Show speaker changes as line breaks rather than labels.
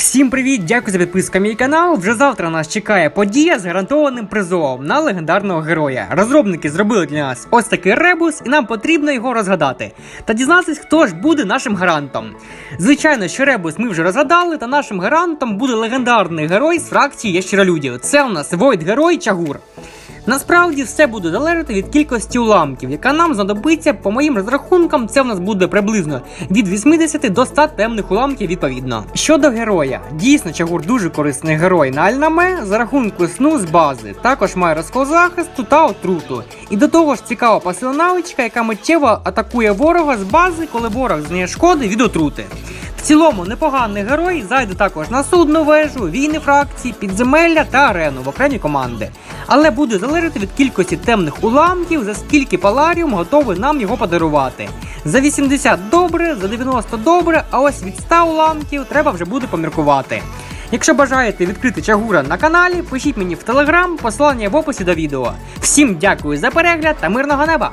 Всім привіт! Дякую за підписку на мій канал. Вже завтра нас чекає подія з гарантованим призовом на легендарного героя. Розробники зробили для нас ось такий ребус, і нам потрібно його розгадати. Та дізнатись, хто ж буде нашим гарантом. Звичайно, що ребус ми вже розгадали, та нашим гарантом буде легендарний герой з фракції Ящеролюдів. Це у нас Войд герой Чагур. Насправді все буде залежати від кількості уламків, яка нам знадобиться, по моїм розрахункам, це в нас буде приблизно від 80 до 100 темних уламків відповідно. Щодо героя, дійсно Чагур дуже корисний герой на Альнаме за рахунку сну з бази, також має розкол захисту та отруту. І до того ж цікава пасивна навичка, яка миттєво атакує ворога з бази, коли ворог знає шкоди від отрути. В цілому непоганий герой зайде також на судну вежу, війни фракції, підземелля та арену в окремі команди. Але буде залежати від кількості темних уламків, за скільки паларіум готовий нам його подарувати. За 80 добре, за 90 добре, а ось від 100 уламків треба вже буде поміркувати. Якщо бажаєте відкрити чагура на каналі, пишіть мені в телеграм, посилання в описі до відео. Всім дякую за перегляд та мирного неба!